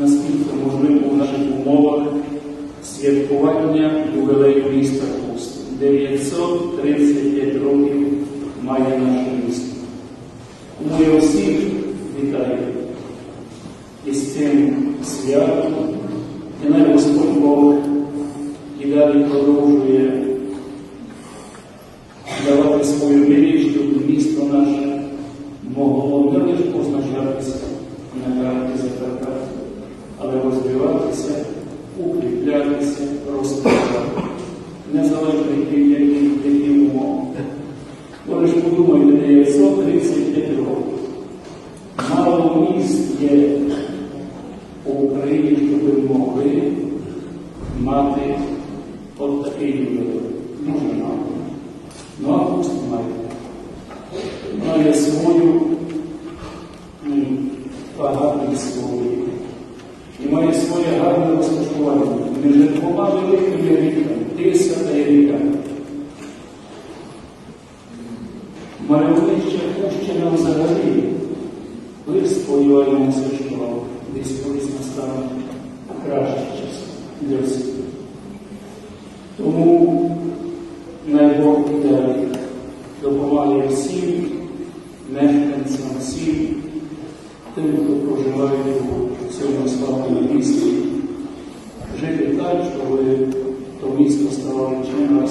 наскільки можливо в наших умовах святкування ювілею міста Хуст. 935 років має наше місто. Тому я всіх вітаю із цим святом. І най Незалежно від яких які умови. Ж подумайте, 935 років. Мало міст є у Україні, щоб могли мати от такий ювілей. Може мати. Ну, а пусть має. Має свою м, багатість свою. І має своє гарне розташування між двома великими ріками, Тиса та ріка. Мальовнича Пущина взагалі ви сподіваємося, що десь колись настане кращий час для всіх. Тому най Бог далі допомагає всім мешканцям, всім тим, хто проживає у цьому славному місті, жити так, щоб то місто ставало чим раз